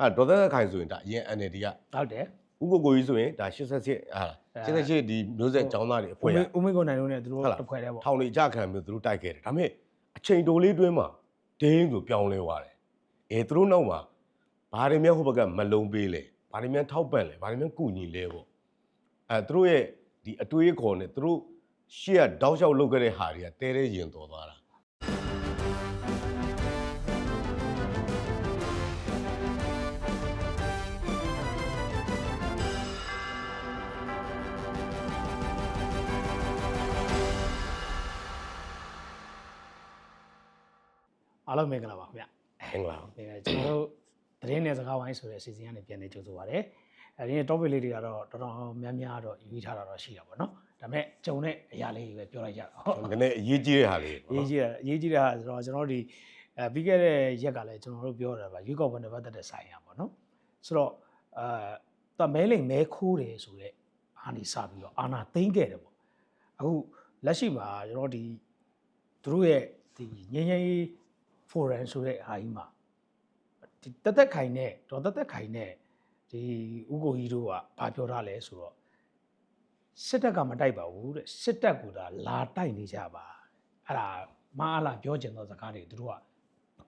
အဲဒေါ်သက်သက်ခိုင်ဆိုရင်ဒါအရင် NLD ကဟုတ်တယ်ဥပကိုကြီးဆိုရင်ဒါ88ဟာ88ဒီမျိုးဆက်ចောင်းသားတွေအဦးဖွဲရမေဦးမေကိုနိုင်လုံးနဲ့သူတို့ဟုတ်လားတစ်ဖွဲ့တည်းပေါ့ထောင်တွေကြခံပြီးသူတို့တိုက်ခဲ့တယ်ဒါပေမဲ့အချိန်တိုလေးတွင်းမှာဒင်းဆိုပြောင်းလဲသွားတယ်အဲသူတို့နောက်မှာဘာတွေများဟိုဘက်ကမလုံးပေးလဲဘာတွေများထောက်ပံ့လဲဘာတွေများကူညီလဲပေါ့အဲသူတို့ရဲ့ဒီအတွေးအခေါ်နဲ့သူတို့ရှေ့ကတောက်လျှောက်လုပ်ခဲ့တဲ့ဟာတွေကတဲတဲရင်တော်သွားတာ အားလုံးမင်္ဂလာပါခင်ဗျအင်္ဂလာအဲကျွန်တော်တို့သတင်းနယ်စကားဝိုင်းဆိုတဲ့စီစဉ်ကနေပြန်နေကြိုဆိုပါရစေအဲဒီ topic လေးတွေကတော့တော်တော်များများတော့ယူထားတာတော့ရှိတာပေါ့နော်ဒါပေမဲ့ဂျုံတဲ့အရာလေးတွေပဲပြောလိုက်ကြတာဟုတ်နည်းနည်းအရေးကြီးတဲ့ဟာလေးပေါ့ရေးနော်ကြီးတာရေးကြီးတာဆိုတော့ကျွန်တော်တို့ဒီအဲပြီးခဲ့တဲ့ရက်ကလည်းကျွန်တော်တို့ပြောတာပါရွေးကောက်ပွဲနဲ့ပတ်သက်တဲ့ဆိုင်ရာပေါ့နော်ဆိုတော့အဲတမဲလိမ်မဲခိုးတယ်ဆိုတော့အာနီစပြီးတော့အာနာသိမ့်ခဲ့တယ်ပေါ့အခုလက်ရှိမှာကျွန်တော်ဒီသူတို့ရဲ့ဒီငញ្ញရေး forum ဆိုတဲ့ဟာကြီးမှာဒီတသက်ခိုင်နဲ့ဒေါ်တသက်ခိုင်နဲ့ဒီဥကိုကြီးတို့ကဘာပြောထားလဲဆိုတော့စစ်တပ်ကမတိုက်ပါဘူးတဲ့စစ်တပ်ကသာလာတိုက်နေကြပါအဲ့ဒါမအားလာပြောကျင်သောစကားတွေသူတို့က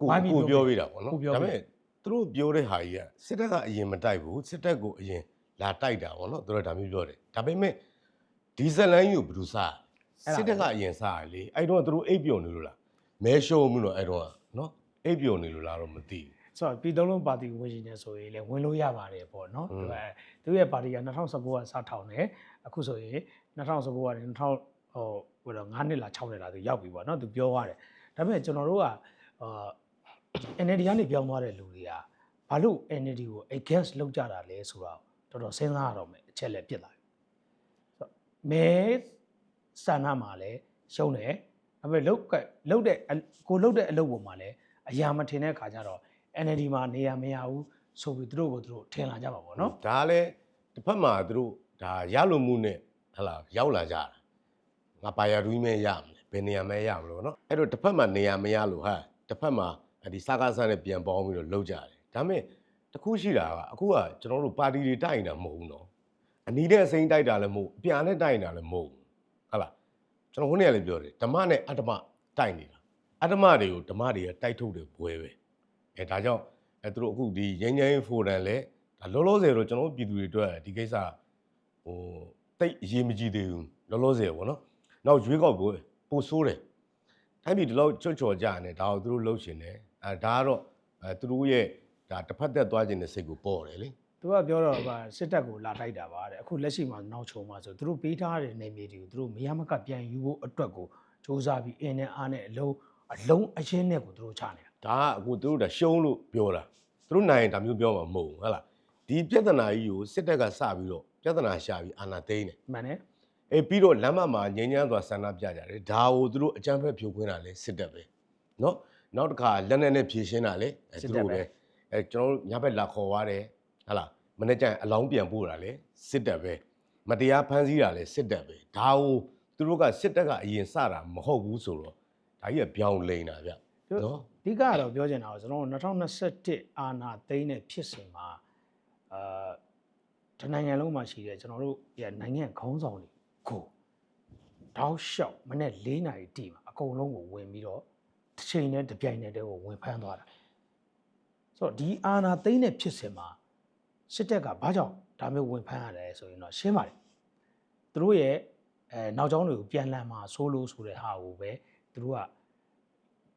ကိုဝိုင်းပြီးကိုပြောပြောပြပြတာပေါ့နော်ကိုပြောပြဒါပေမဲ့သူတို့ပြောတဲ့ဟာကြီးကစစ်တပ်ကအရင်မတိုက်ဘူးစစ်တပ်ကိုအရင်လာတိုက်တာပေါ့နော်သူတို့ဒါမျိုးပြောတယ်ဒါပေမဲ့ဒီဇက်လိုင်းကိုဘယ်သူစားစစ်တပ်ကအရင်စားရလေအဲ့တော့သူတို့အိပ်ပျော်နေလို့လားမဲရှုံးမှုလို့အဲ့တော့နော် အိပ်ပျော်နေလို့လားတော့မသိဘူးဆိုတော့ပြည်သုံးလုံးပါတီဝင်ရှင်နေဆိုရင်လည်းဝင်လို့ရပါတယ်ပေါ့နော်อืมသူကသူရဲ့ပါတီက2019ကစထောင်တယ်အခုဆိုရင်2019ကနေ2000ဟိုဟိုတော့9နှစ်လား6နှစ်လားသူရောက်ပြီပေါ့နော်သူပြောသွားတယ်ဒါပေမဲ့ကျွန်တော်တို့ကအာ NLD ကနေပြောင်းသွားတဲ့လူတွေကဘာလို့ NLD ကို against လုပ်ကြတာလဲဆိုတော့တော်တော်စဉ်းစားရတော့မယ်အချက်လည်းပြစ်လာပြီဆိုတော့မဲဆန္ဒမှာလည်းရှုံးတယ်ဒါပေမဲ့လုတ်ကလုတ်တဲ့အကိုလုတ်တဲ့အလုပ်ပေါ်မှာလည်း အရာမထင်တဲ့ခါကျတော့ NLD မှာနေရာမရဘူးဆိုပြီးသူတို့ကိုသူတို့ထင်လာကြပါပေါ့နော်ဒါလည်းတစ်ဖက်မှာသူတို့ဒါရလိုမှုနဲ့ဟလာရောက်လာကြတာငါပါရရူးမဲရမလဲဘယ်နေရာမဲရမလို့နော်အဲ့တော့တစ်ဖက်မှာနေရာမရလို့ဟာတစ်ဖက်မှာဒီစကားစားနဲ့ပြန်ပေါင်းပြီးတော့လောက်ကြတယ်ဒါပေမဲ့တစ်ခုရှိတာကအခုကကျွန်တော်တို့ပါတီတွေတိုက်နေတာမဟုတ်ဘူးနော်အနီးတဲ့အစိမ်းတိုက်တာလည်းမဟုတ်အပြန်နဲ့တိုက်နေတာလည်းမဟုတ်ဘူးဟုတ်လားကျွန်တော်ခုနေ့ကလည်းပြောတယ်ဓမ္မနဲ့အတ္တမတိုက်နေတာ အတ္တမတွေကိုဓမ္မတွေကတိုက်ထုတ်တယ်ဘွဲပဲအဲဒါကြောင့်အဲသူတို့အခုဒီရင်းရင်းဖိုရန်လဲဒါလောလောဆယ်တော့ကျွန်တော်တို့ပြည်သူတွေအတွက်ဒီကိစ္စဟိုတိတ်အရေးမကြီးသေးဘူးလောလောဆယ်ပေါ့နော်နောက်ရွေးကောက်ပွဲပိုဆိုးတယ်တိုင်းပြည်ဒီလောက်ချွတ်ချော်ကြတယ်ဒါကိုသူတို့လှုပ်ရှင်တယ်အဲဒါကတော့အဲသူတို့ရဲ့ဒါတစ်ဖက်သက်သွားခြင်းတဲ့စိတ်ကိုပေါ်တယ်လေသူကပြောတော့ကစစ်တပ်ကိုလာတိုက်တာပါတဲ့အခုလက်ရှိမှာနောက်ချုံမှာဆိုသူတို့ပေးထားတဲ့နေမြေတွေကိုသူတို့မရမကပြန်ယူဖို့အတွက်ကိုစ조사ပြီးအင်းနဲ့အားနဲ့အလုံး အလုံးအချင်းနဲ့ကိုသူတို့ချနေတာ ဒါကအခုသူတို့ဒါရှုံးလို့ပြောတာသူတို့နိုင်ရင်ဒါမျိုးပြောမှာမဟုတ်ဘူးဟုတ်လားဒီပြဿနာကြီးကိုစစ်တပ်ကစပြီးတော့ပြဿနာရှာပြီးအာဏာသိမ်းတယ် မှန်တယ် အဲပြီးတော့လမ်းမမှာငြိမ်းချမ်းစွာဆန္ဒပြကြတယ်ဒါကိုသူတို့အကြမ်းဖက်ဖြိုခွင်းတာလေစစ်တပ်ပဲเนาะနောက်တစ်ခါလက်နဲ့နဲ့ဖြည့်ရှင်းတာလေအဲသူတို့ပဲအဲကျွန်တော်တို့ညဘက်လာခေါ်သွားတယ်ဟုတ်လားမနေ့ကျရင်အလောင်းပြန်ပို့တာလေစစ်တပ်ပဲမတရားဖမ်းဆီးတာလေစစ်တပ်ပဲဒါကိုသူတို့ကစစ်တပ်ကအရင်စတာမဟုတ်ဘူးဆိုတော့ ဒါကြီးကပြောင်းလိန်တာဗျနော်အဓိကကတော့ပြောချင်တာကကျွန်တော်တို့2021အာနာသိန်းနဲ့ဖြစ်စဉ်မှာအာတနိုင်ငံလုံးမှာရှိတဲ့ကျွန်တော်တို့ရဲ့နိုင်ငံခေါင်းဆောင်တွေကိုတောက်လျှောက်မနေ့၄နာရီတီမှာအကုန်လုံးကိုဝင်ပြီးတော့တစ်ချိန်နဲ့တစ်ပြိုင်တည်းတည်းကိုဝင်ဖမ်းသွားတာဆိုတော့ဒီအာနာသိန်းနဲ့ဖြစ်စဉ်မှာစစ်တပ်ကဘာကြောင့်ဒါမျိုးဝင်ဖမ်းရတယ်ဆိုရင်တော့ရှင်းပါတယ်သူတို့ရဲ့အဲနောက်ကျောင်းတွေကိုပြန်လည်မှာဆိုးလို့ဆိုတဲ့ဟာကိုပဲ သူတို့က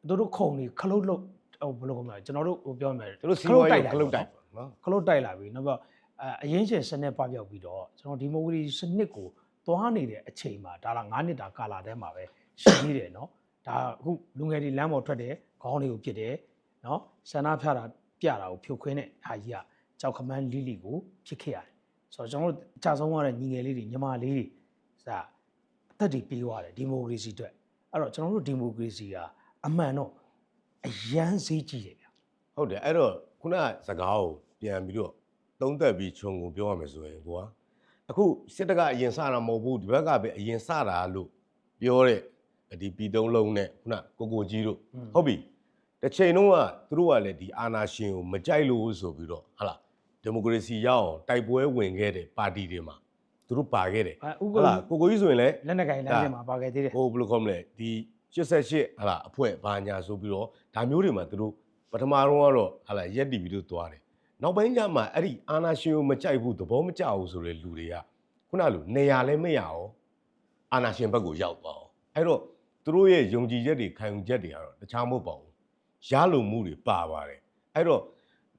သူတို့ခုံနေခလုတ်လို့ဟိုဘယ်လိုကောမလဲကျွန်တော်တို့ဟိုပြောမယ်သူတို့စီးပွားရေးကိုခလုတ်တိုက်ပါနော်ခလုတ်တိုက်လာပြီနောက်ပြီးတော့အအရင်ရှင်စနစ်ပပြောက်ပြီးတော့ကျွန်တော်ဒီမိုကရေစီစနစ်ကိုသွားနေတဲ့အချိန်မှာဒါလာ9နှစ်တာကာလာထဲမှာပဲရှိနေတယ်နော်ဒါအခုလူငယ်တွေလမ်းပေါ်ထွက်တယ်ခေါင်းတွေကိုပြစ်တယ်နော်ဆန္ဒပြတာပြတာကိုဖြိုခွင်းတဲ့ဟာကြီးကကြောက်ခမန်းလီလီကိုဖြစ်ခဲ့ရတယ်ဆိုတော့ကျွန်တော်တို့အကြဆုံးရတဲ့ညီငယ်လေးတွေညီမလေးတွေစာအသက်တွေပြေးသွားတယ်ဒီမိုကရေစီအတွက် အဲ့တော့ကျွန်တော်တို့ဒီမိုကရေစီကအမှန်တော့အရန်ဈေးကြီးတယ်ဗျဟုတ်တယ်အဲ့တော့ခုနကစကားကိုပြန်ပြီးတော့သုံးသက်ပြီးခြုံကိုပြောရမယ်ဆိုရင်ကွာအခုစစ်တပ်ကအရင်စတာမဟုတ်ဘူးဒီဘက်ကပဲအရင်စတာလို့ပြောတဲ့ဒီပြည်သုံးလုံးနဲ့ခုနကိုကိုကြီးတို့ဟုတ်ပြီတစ်ချိန်လုံးကသူတို့ကလည်းဒီအာဏာရှင်ကိုမကြိုက်လို့ဆိုပြီးတော့ဟာလားဒီမိုကရေစီရအောင်တိုက်ပွဲဝင်ခဲ့တဲ့ပါတီတွေမှာ သူတို့ပါခဲ့တယ်အဲဥက္ဟုတ်လားကိုကိုကြီးဆိုရင်လည်းလက်နက်ကင်လမ်းစဉ်မှာပါခဲ့သေးတယ်ဟိုဘယ်လိုခေါ်မလဲဒီ88ဟာလားအဖွဲ့ဘာညာဆိုပြီးတော့ဒါမျိုးတွေမှာသူတို့ပထမတော့ကတော့ဟာလားရက်တီပြီးတော့သွားတယ်နောက်ပိုင်းကျမှအဲ့ဒီအာနာရှင်ကိုမကြိုက်ဘူးသဘောမကျဘူးဆိုတဲ့လူတွေကခုနလိုနေရာလည်းမရအောင်အာနာရှင်ဘက်ကိုရောက်သွားအောင်အဲ့တော့သူတို့ရဲ့ယုံကြည်ချက်တွေခံယူချက်တွေကတော့တခြားမဟုတ်ပါဘူးရလုံမှုတွေပါပါတယ်အဲ့တော့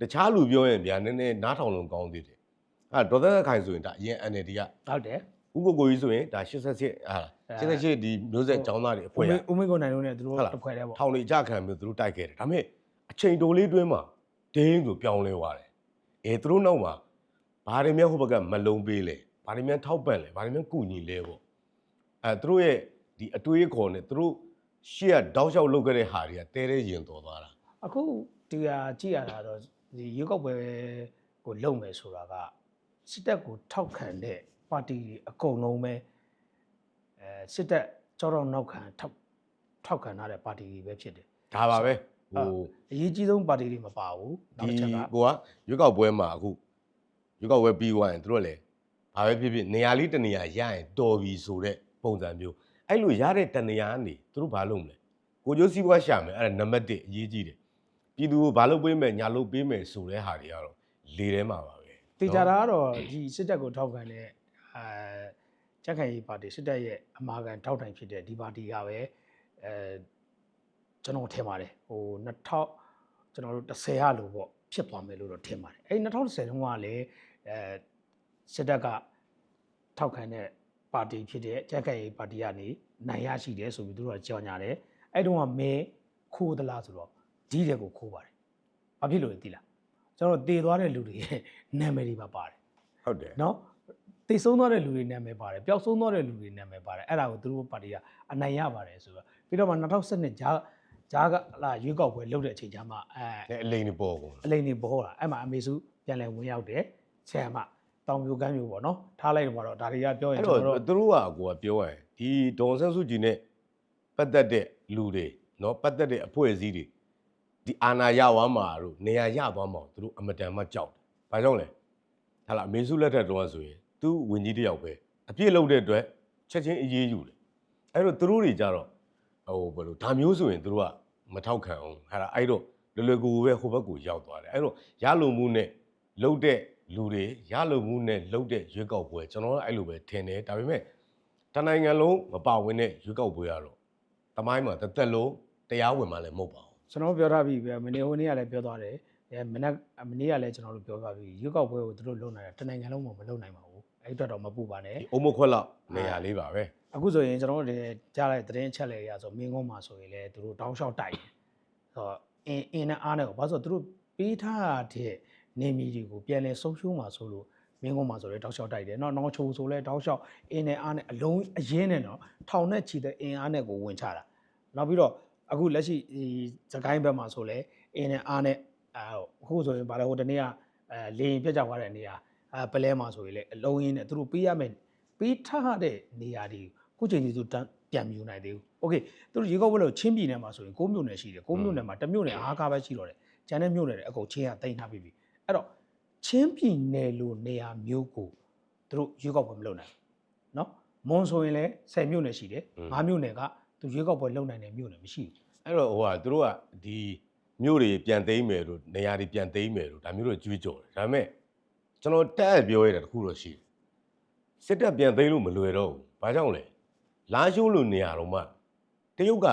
တခြားလူပြောရင်ဗျာနည်းနည်းနားထောင်လုံးကောင်းသေးတယ် အဲ့ဒေါ်သက်သက်ခိုင်ဆိုရင်ဒါအရင် NLD ကဟုတ်တယ်ဥပကိုကြီးဆိုရင်ဒါ88ဟာ88ဒီမျိုးဆက်ចောင်းသားတွေဥအဖွဲ့ရမေဥမေကိုနိုင်လုံးနဲ့သူတို့ဟုတ်လားတစ်ဖွဲ့တည်းပေါ့ထောင်တွေကြခံပြီးသူတို့တိုက်ခဲ့တယ်ဒါပေမဲ့အချိန်တိုလေးတွင်းမှာဒင်းဆိုပြောင်းလဲသွားတယ်အဲသူတို့နောက်မှာဘာတွေများဟိုဘက်ကမလုံးပေးလဲဘာတွေများထောက်ပံ့လဲဘာတွေများကူညီလဲပေါ့အဲသူတို့ရဲ့ဒီအတွေးအခေါ်နဲ့သူတို့ရှေ့ကတောက်လျှောက်လုပ်ခဲ့တဲ့ဟာတွေကတဲတဲရင်တော်သွားတာအခုဒီဟာကြည့်ရတာတော့ဒီရွေးကောက်ပွဲကိုလုံမယ်ဆိုတာက စစ်တပ်ကိုထောက်ခံတဲ့ပါတီတွေအကုန်လုံးပဲအဲစစ်တပ်ကြောက်တော့နောက်ခံထောက်ထောက်ခံထားတဲ့ပါတီတွေပဲဖြစ်တယ်ဒါပါပဲဟိုအရေးကြီးဆုံးပါတီတွေမပါဘူးနောက်ဒီတစ်ချက်ကကိုကရွေးကောက်ပွဲမှာအခုရွေးကောက်ပွဲပြီးသွားရင်သူတို့လည်းဘာပဲဖြစ်ဖြစ်နေရာလေးတစ်နေရာရရင်တော်ပြီဆိုတဲ့ပုံစံမျိုးအဲ့လိုရတဲ့တနေရာကနေသူတို့ဘာလုပ်မလဲကိုကျိုးစီးပွားရှာမယ်အဲ့ဒါနံပါတ်1အရေးကြီးတယ်ပြည်သူကိုဘာလုပ်ပေးမယ်ညာလုပ်ပေးမယ်ဆိုတဲ့ဟာတွေကတော့လေထဲမှာပါပဲ တေချာတာကတော့ဒီစစ်တပ်ကိုထောက်ခံတဲ့အဲချက်ခံရေးပါတီစစ်တပ်ရဲ့အမာခံထောက်တိုင်ဖြစ်တဲ့ဒီပါတီကပဲအဲကျွန်တော်ထင်ပါတယ်ဟို2000ကျွန်တော်တို့30ဟာလို့ပေါ့ဖြစ်သွားမယ်လို့တော့ထင်ပါတယ်အဲဒီ2010တုန်းကလည်းအဲစစ်တပ်ကထောက်ခံတဲ့ပါတီဖြစ်တဲ့ချက်ခံရေးပါတီကနေနိုင်ရရှိတယ်ဆိုပြီးသူတို့ကကြော်ညာတယ်အဲ့တုန်းကမဲခိုးသလားဆိုတော့ဒီတဲ့ကိုခိုးပါတယ်ဘာဖြစ်လို့လဲသိလား ကျွန်တော်တေသွားတဲ့လူတွေရဲ့နာမည်တွေပါပါတယ်ဟုတ်တယ်နော်တိတ်ဆုံးသွားတဲ့လူတွေနာမည်ပါတယ်ပျောက်ဆုံးသွားတဲ့လူတွေနာမည်ပါတယ်အဲ့ဒါကိုသူတို့ပါတီကအနိုင်ရပါတယ်ဆိုတော့ပြီးတော့မှ2012ဂျာဂျာကလာရွေးကောက်ပွဲလုပ်တဲ့အချိန်ကျမှအဲအလိန်တွေပေါ်ကုန်အလိန်တွေပေါ်လာအဲ့မှာအမေစုပြန်လည်ဝင်ရောက်တယ်ဆရာမတောင်ပြိုကမ်းပြိုပေါ့နော်ထားလိုက်တော့ဒါတွေကပြောရင်ကျွန်တော်တို့သူတို့ကကိုကပြောရင်ဒီဒေါ်ဆန်းစုကြည်နဲ့ပတ်သက်တဲ့လူတွေနော်ပတ်သက်တဲ့အဖွဲ့အစည်းတွေ ဒီအာဏာရသွားမှာတို့နေရာရသွားမှာတို့သူတို့အမတန်မှကြောက်တယ်။ဘာကြောင့်လဲ။ဟာလာမေစုလက်ထက်တော့ဆိုရင်သူဝင်ကြီးတယောက်ပဲအပြည့်လုပ်တဲ့အတွက်ချက်ချင်းအေးအေးယူတယ်။အဲ့တော့သူတို့တွေကြတော့ဟိုဘယ်လိုဒါမျိုးဆိုရင်သူတို့ကမထောက်ခံအောင်ဟာလာအဲ့တော့လွယ်လွယ်ကူကူပဲဟိုဘက်ကိုရောက်သွားတယ်။အဲ့တော့ရလုံမှုနဲ့လှုပ်တဲ့လူတွေရလုံမှုနဲ့လှုပ်တဲ့ရွေးကောက်ပွဲကျွန်တော်ကအဲ့လိုပဲထင်တယ်ဒါပေမဲ့တနိုင်ငံလုံးမပါဝင်တဲ့ရွေးကောက်ပွဲကတော့တမိုင်းမှာတစ်သက်လုံးတရားဝင်မှလည်းမဟုတ်ပါဘူး ကျွန်တော်ပြောထားပြီပဲမနေ့ဟိုနေ့ကလည်းပြောသွားတယ်အဲမနေ့မနေ့ကလည်းကျွန်တော်တို့ပြောသွားပြီရွေးကောက်ပွဲကိုသူတို့လုပ်နိုင်တာတနိုင်ငံလုံးမှာမလုပ်နိုင်ပါဘူးအဲ့အတွက်တော့မပူပါနဲ့ဒီအုံမခွက်လောက်နေရာလေးပါပဲအခုဆိုရင်ကျွန်တော်တို့ကြားလိုက်တဲ့သတင်းအချက်လေရဆိုမင်းကုန်းမှာဆိုရင်လည်းသူတို့တောင်းလျှောက်တိုက်တယ်ဆိုတော့အင်းအင်းနဲ့အားနဲ့ကိုဘာလို့ဆိုတော့သူတို့ပေးထားတဲ့နေမီတွေကိုပြန်လဲဆုံးရှုံးမှာဆိုလို့မင်းကုန်းမှာဆိုလည်းတောင်းလျှောက်တိုက်တယ်နော်နောက်ချိုဆိုလည်းတောင်းလျှောက်အင်းနဲ့အားနဲ့အလုံးအရင်းနဲ့နော်ထောင်နဲ့ချီတဲ့အင်းအားနဲ့ကိုဝင်ချတာနောက်ပြီးတော့ အခုလက်ရှိဒီစကိုင်းဘက်မှာဆိုလည်းအင်းနဲ့အားနဲ့အခုဆိုရင်ဗာလဲဟိုတနေ့ကအဲလေရင်ပြတ်ကြသွားတဲ့နေရာအဲပလဲမှာဆိုရင်လည်းအလုံးရင်းနဲ့သူတို့ပေးရမယ်ပေးထားတဲ့နေရာတွေခုချိန်ကြီးသူတန်းပြန်မြူနိုင်သေးဘူး။ Okay သူတို့ရေကောက်ဘက်လို့ချင်းပြည်နယ်မှာဆိုရင်6မြို့နယ်ရှိတယ်။6မြို့နယ်မှာတစ်မြို့နယ်အားကားပဲရှိတော့တယ်။ကျန်တဲ့မြို့နယ်တွေအကုန်ချင်းကတင်ထားပြီးပြီ။အဲ့တော့ချင်းပြည်နယ်လို့နေရာမျိုးကိုသူတို့ရေကောက်ပွဲမလုပ်နိုင်ဘူး။နော်။မွန်ဆိုရင်လည်း10မြို့နယ်ရှိတယ်။5မြို့နယ်က သူရေကောက်ပွဲလုပ်နိုင်တဲ့မြို့နယ်မရှိဘူးအဲ့တော့ဟိုကသူတို့ကဒီမြို့တွေပြန်သိမ်းမယ်တို့နေရာတွေပြန်သိမ်းမယ်တို့ဒါမျိုးတွေကြွေးကြော်တယ်ဒါပေမဲ့ကျွန်တော်တက်အပ်ပြောရတဲ့တခုတော့ရှိတယ်စစ်တပ်ပြန်သိမ်းလို့မလွယ်တော့ဘူးဘာကြောင့်လဲလာရှိုးလို့နေရာတော့မှတရုတ်က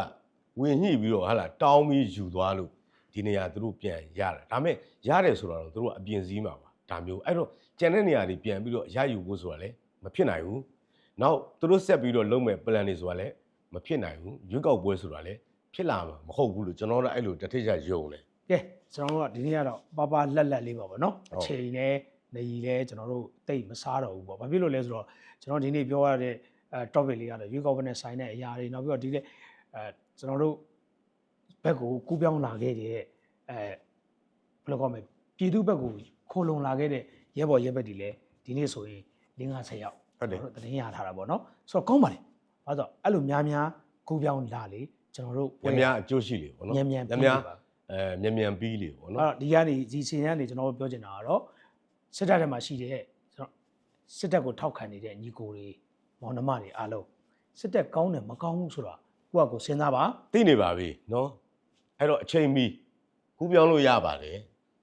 ဝင်ညှိပြီးတော့ဟာလာတောင်းပြီးယူသွားလို့ဒီနေရာသူတို့ပြန်ရတယ်ဒါပေမဲ့ရတယ်ဆိုတော့သူတို့ကအပြင်စည်းမှာပါဒါမျိုးအဲ့တော့ကျန်တဲ့နေရာတွေပြန်ပြီးတော့ရယူဖို့ဆိုတာလည်းမဖြစ်နိုင်ဘူးနောက်သူတို့ဆက်ပြီးတော့လုပ်မဲ့ plan တွေဆိုတာလည်း မဖြစ်နိုင်ဘူးရွေးကောက်ပွဲဆိုတာလည်းဖြစ်လာမှာမဟုတ်ဘူးလို့ကျွန်တော်တို့အဲ့လိုတစ်ထစ်ချယုံတယ်။ကဲကျွန်တော်တို့ကဒီနေ့ကတော့ပါပါလက်လက်လေးပါပေါ့နော်ဟုတ်။အချိန်နဲ့နေရီလဲကျွန်တော်တို့တိတ်မစားတော့ဘူးပေါ့။ဘာဖြစ်လို့လဲဆိုတော့ကျွန်တော်ဒီနေ့ပြောရတဲ့အဲ topic လေးကတော့ရွေးကောက်ပွဲနဲ့ဆိုင်တဲ့အရာတွေနောက်ပြီးတော့ဒီနေ့အဲကျွန်တော်တို့ဘက်ကိုကူးပြောင်းလာခဲ့တဲ့အဲဘယ်လိုကောမလဲပြည်သူဘက်ကိုခိုလုံလာခဲ့တဲ့ရဲဘော်ရဲဘက်တွေလည်းဒီနေ့ဆိုရင်50ရောက်ဟုတ်တယ်ကျွန်တော်တို့သတင်းရထားတာပေါ့နော်ဆိုတော့ကောင်းပါလေ ဘာလို့လဲဆိုတော့အဲ့လိုများများကူးပြောင်းလာလေကျွန်တော်တို့ညများအကျိုးရှိလေပေါ့နော်မြန်မြန်ညများအဲမြန်မြန်ပြီးလေပေါ့အဲ့နော်တော့ဒီကနေဒီစီကနေကျွန်တော်တို့ပြောချင်တာကတော့စစ်တပ်ထဲမှာရှိတဲ့ကျွန်တော်စစ်တပ်ကိုထောက်ခံနေတဲ့ညီကိုတွေမောင်နှမတွေအားလုံးစစ်တပ်ကောင်းတယ်မကောင်းဘူးဆိုတာကိုယ့်အကိုစဉ်းစားပါသိနေပါပြီနော်အဲ့တော့အချိန်မီကူးပြောင်းလို့ရပါတယ်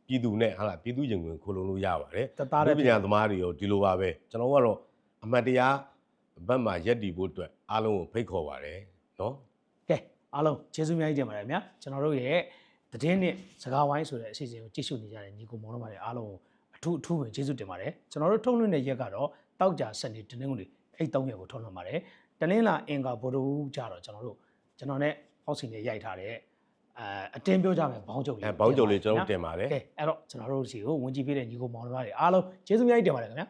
ပြည်သူနဲ့ဟာလာပြည်သူရင်ဝင်ခိုးလုံးလို့ရပါတယ် တသားတည်း ပညာသမားတွေရောဒီလိုပါပဲကျွန်တော်ကတော့အမှတ်တရား ဘက်မှာရက်တည်ဖို့အတွက်အားလုံးကိုဖိတ်ခေါ်ပါတယ်နော်ကဲအားလုံးကျေးဇူးအများကြီးတင်ပါတယ်ခင်ဗျာကျွန်တော်တို့ရဲ့သတင်းနဲ့စကားဝိုင်းဆိုတဲ့အစီအစဉ်ကိုကြည့်ရှုနေကြတဲ့ညီကိုမောင်နှမတွေအားလုံးကိုအထူးအထူးပဲကျေးဇူးတင်ပါတယ်ကျွန်တော်တို့ထုတ်လွှင့်တဲ့ရက်ကတော့တောက်ကြစနေတင်းငွေအဲ့၃ရက်ကိုထုတ်လွှင့်ပါတယ်တနင်္လာအင်္ဂါဗုဒ္ဓဟူးကြတော့ကျွန်တော်တို့ကျွန်တော်နဲ့ဟောက်စီနဲ့ရိုက်ထားတဲ့အဲအတင်းပြောကြမယ်ဘောင်းချုပ်လေးအဲဘောင်းကြုံလေးကျွန်တော်တို့တင်ပါတယ်ကဲအဲ့တော့ကျွန်တော်တို့စီကိုဝင်ကြည့်ပေးတဲ့ညီကိုမောင်နှမတွေအားလုံးကျေးဇူးအများကြီးတင်ပါတယ်ခင်ဗျာ